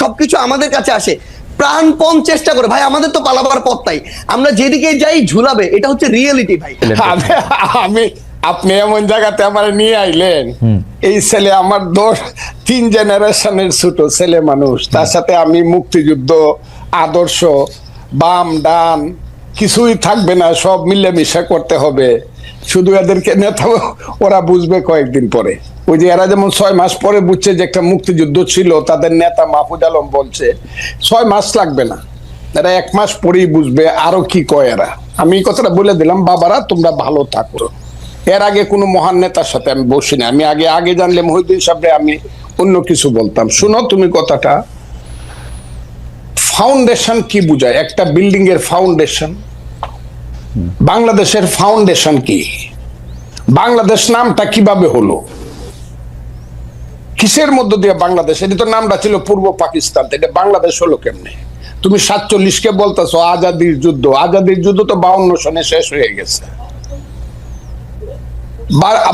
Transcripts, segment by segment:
সবকিছু আমাদের কাছে আসে। প্রাণপণ চেষ্টা করে। ভাই আমাদের তো পালাবার পথ তাই আমরা যেদিকে যাই ঝুলাবে। এটা হচ্ছে রিয়েলিটি ভাই। আমি আমি আপনি এমন জায়গাতে আমার নিয়ে আইলেন। এই ছেলে আমার দোষ। তিন জেনারেশনের ছোট ছেলে মানুষ। তার সাথে আমি মুক্তিযুদ্ধ আদর্শ বাম ডান কিছুই থাকবে না। সব মিলেমিশে করতে হবে। শুধু এদেরকে নেতা ওরা বুঝবে কয়েকদিন পরে। ওই যে এরা যেমন ছয় মাস পরে বুঝছে যে একটা মুক্তিযুদ্ধ ছিল, তাদের নেতা মাহফুজ আলম বলছে, ছয় মাস লাগবে না। এরা এক মাস পরেই বুঝবে আরও কি কয় এরা। আমি কথাটা বলে দিলাম, বাবারা, তোমরা ভালো থাকো। এর আগে কোনো মহান নেতার সাথে আমি বসি না আমি আগে আগে জানলে মহিউদ্দিন সাহেবরে আমি অন্য কিছু বলতাম। শুনো তুমি কথাটা। ফাউন্ডেশন কি বুঝায়? একটা বিল্ডিং এর ফাউন্ডেশন বাংলাদেশের ফাউন্ডেশন কি? বাংলাদেশ নামটা কীভাবে হলো? কিসের মধ্য দিয়ে বাংলাদেশ? এটা তো নামটা ছিল পূর্ব পাকিস্তান। এটা বাংলাদেশ হলো কেমনে? তুমি সাতচল্লিশকে বলতেছো, আজাদির যুদ্ধ। আজাদির যুদ্ধ তো বাউন্ন সনে শেষ হয়ে গেছে।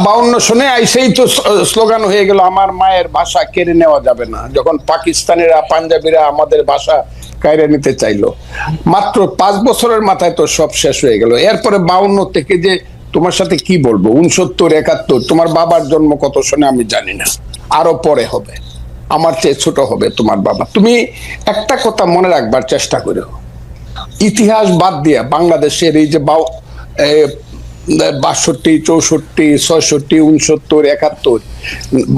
বাউন্ন সনে আইসেই তো স্লোগান হয়ে গেল, আমার মায়ের ভাষা কেড়ে নেওয়া যাবে না। যখন পাকিস্তানিরা, পাঞ্জাবিরা আমাদের ভাষা কায়রে নিতে চাইলো। মাত্র পাঁচ বছরের মাথায় তো সব শেষ হয়ে গেল। এরপরে বাউন্ন থেকে যে তোমার সাথে কি বলব? উনসত্তর, একাত্তর, তোমার বাবার জন্ম কত সনে আমি জানি না। আরও পরে হবে। আমার চেয়ে ছোট হবে তোমার বাবা। তুমি একটা কথা মনে রাখবার চেষ্টা করো ইতিহাস বাদ দিয়া বাংলাদেশের এই যে বাষট্টি, চৌষট্টি, ছয়ষট্টি, উনসত্তর, একাত্তর,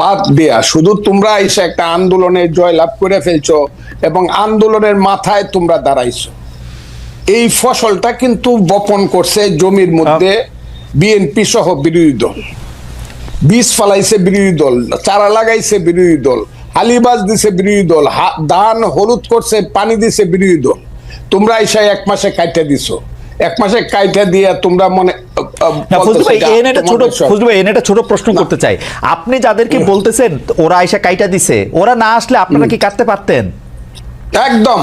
বাদ দেয়া শুধু তোমরা এসে একটা আন্দোলনে জয়লাভ করে ফেলছো এবং আন্দোলনের মাথায় তোমরা দাঁড়াইছো। এই ফসলটা কিন্তু বপন করছে জমির মধ্যে বিএনপি সহ বিরোধী দল। বীজ ফালাইছে বিরোধী দল চারা লাগাইছে বিরোধী দল হালিবাজ দিছে বিরোধী দল ধান হলুদ করছে পানি দিছে বিরোধী দল। তোমরা এসে এক মাসে কাইটা দিছো। এক মাসে কাইটা দিয়ে তোমরা মনে একটা ছোট প্রশ্ন করতে চাই। আপনি যাদেরকে বলতেছেন ওরা আইসা কাইটা দিছে ওরা না আসলে আপনারা কি কাটতে পারতেন? একদম।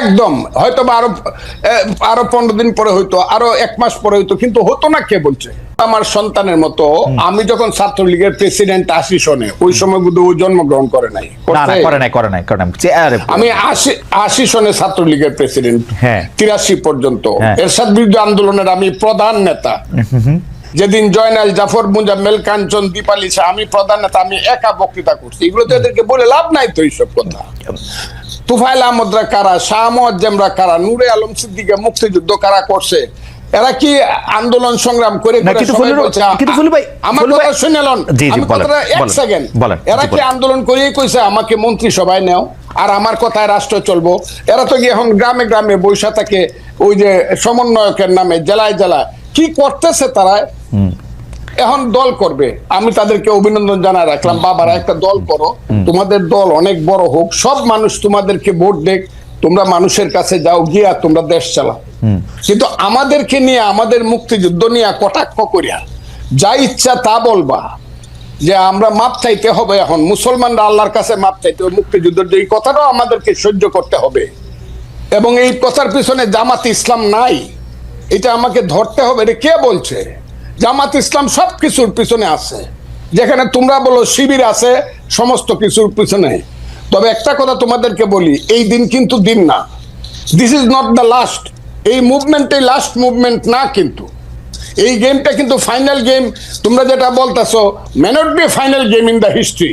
একদম। হয়তো বা আরও আরও পনেরো দিন পরে হইতো আরও এক মাস পরে হইতো কিন্তু হতো না কে বলছে? আমার সন্তানের মতো আমি যখন ছাত্রলীগের প্রেসিডেন্ট আসি সনে ওই সময় কিন্তু ও জন্মগ্রহণ করে নাই? করে নাই করে নাই করে নাই। আমি আশি আশি সনে ছাত্রলীগের প্রেসিডেন্ট হ্যাঁ। তিরাশি পর্যন্ত। হ্যাঁ। এরশাদ বিরুদ্ধে আন্দোলনের আমি প্রধান নেতা। যেদিন জয়নাল জাফর মুজাম্মেল কাঞ্চন দীপালি আমি প্রধান নেতা আমি একা বক্তৃতা করছি। এগুলো তো এদেরকে বলে লাভ নাই তো এইসব কথা। তুফাইল আহমদরা কারা শাহ মোয়াজ্জেমরা কারা নূরে আলম সিদ্দিকে মুক্তিযুদ্ধ কারা করছে? এরা কি আন্দোলন সংগ্রাম করে আমার কথা শুনে লন। এক সেকেন্ড এরা কি আন্দোলন করেই কইছে আমাকে মন্ত্রী সভায় নেও আর আমার কথায় রাষ্ট্র চলবো? এরা তো গিয়ে এখন গ্রামে গ্রামে বৈশা থাকে ওই যে সমন্বয়কের নামে জেলায় জেলায়। কি করতেছে তারা? এখন দল করবে। আমি তাদেরকে অভিনন্দন জানাই রাখলাম। বাবারা একটা দল করো। তোমাদের দল অনেক বড় হোক সব মানুষ তোমাদেরকে ভোট দেখ। তোমরা মানুষের কাছে যাও গিয়া তোমরা দেশ চালাও। কিন্তু আমাদেরকে নিয়ে আমাদের মুক্তিযুদ্ধ নিয়ে কটাক্ষ করিয়া যা ইচ্ছা তা বলবা। যে আমরা মাপ চাইতে হবে এখন। মুসলমানরা আল্লাহর কাছে মাপ চাইতে হবে। মুক্তিযুদ্ধের যে এই কথাটাও আমাদেরকে সহ্য করতে হবে। এবং এই কথার পিছনে জামাত ইসলাম নাই। এটা আমাকে ধরতে হবে। এটা কে বলছে? জামাত ইসলাম সব কিছুর পিছনে আছে। যেখানে তোমরা বলো শিবির আছে, সমস্ত কিছুর পিছনে। তবে একটা কথা তোমাদেরকে বলি, এই দিন কিন্তু দিন না। This is not the last এই মুভমেন্টেই লাস্ট মুভমেন্ট না কিন্তু। এই গেমটা কিন্তু ফাইনাল গেম তোমরা যেটা বলতেছো may not be final game in the history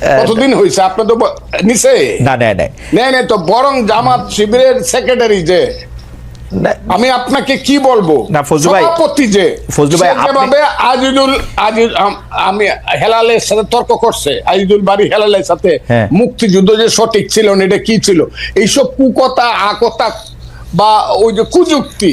কতদিন হয়েছে আপনি তো নিচে না নেয় নেয় নেই নেই তো বরং জামাত শিবিরের সেক্রেটারি যে। আমি আপনাকে কি বলব? না, ফজলু ভাই, সভাপতি যে। ফজলু ভাই, যেভাবে আজিজুল আজিজ আম- হেলালের সাথে তর্ক করছে আজিজুল বাড়ি হেলালের সাথে হ্যাঁ। মুক্তিযুদ্ধ যে সঠিক ছিল না এটা কি ছিল? এইসব কুকথা আকথা বা ওই যে কুযুক্তি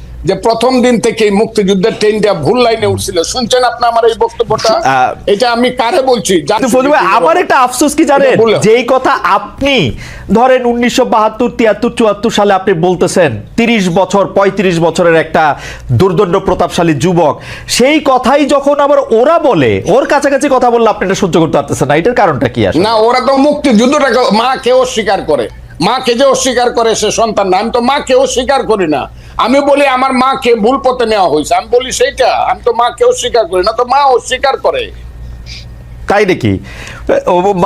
যে প্রথম দিন থেকে মুক্তিযুদ্ধের ট্রেনটা ভুল লাইনে উঠছিল। শুনছেন আপনি আমার এই বক্তব্যটা? এটা আমি কারে বলছি? আমার একটা আফসোস কি জানেন? যেই কথা আপনি ধরেন উনিশশো বাহাত্তর তিয়াত্তর চুয়াত্তর সালে আপনি বলতেছেন তিরিশ বছর পঁয়ত্রিশ বছরের একটা দুর্দণ্ড প্রতাপশালী যুবক সেই কথাই যখন আবার ওরা বলে ওর কাছাকাছি কথা বললে আপনি এটা সহ্য করতে পারতেছেন না। এটার কারণটা কি আসলে? না ওরা তো মুক্তিযুদ্ধটাকে মাকে অস্বীকার করে। মাকে যে অস্বীকার করে সে সন্তান না। আমি তো মা মাকে অস্বীকার করি না। আমি বলি আমার মাকে ভুল পথে নেওয়া হয়েছে। আমি বলি সেইটা? আমি তো মাকে অস্বীকার করি না। তো মা অস্বীকার করে। তাই নাকি?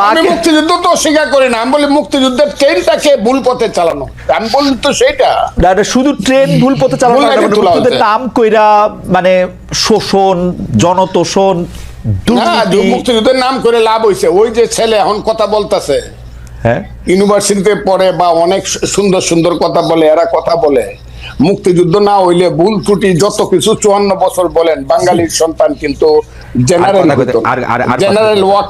আমি মুক্তিযুদ্ধ তো অস্বীকার করি না। আমি বলি মুক্তিযুদ্ধের ট্রেনটাকে ভুল পথে চালানো? আমি বলি তো সেইটা। না, শুধু ট্রেন ভুল পথে চালানো মানে নাম কইরা মানে শোষণ জনতোষণ মুক্তিযুদ্ধের নাম করে লাভ হয়েছে। ওই যে ছেলে এখন কথা বলতেছে। হ্যাঁ। ইউনিভার্সিটিতে পড়ে বা অনেক সুন্দর সুন্দর কথা বলে এরা কথা বলে। মুক্তিযুদ্ধ না হইলে ভুল ত্রুটি যত কিছু চুয়ান্ন বছর বলেন বাঙালির সন্তান কিন্তু জেনারেল জেনারেল ওয়াক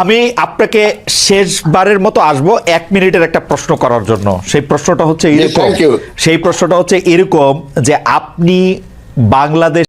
আমি আপনাকে শেষবারের মতো আসব এক মিনিটের একটা প্রশ্ন করার জন্য। সেই প্রশ্নটা হচ্ছে এরকম। সেই প্রশ্নটা হচ্ছে এরকম যে আপনি বাংলাদেশ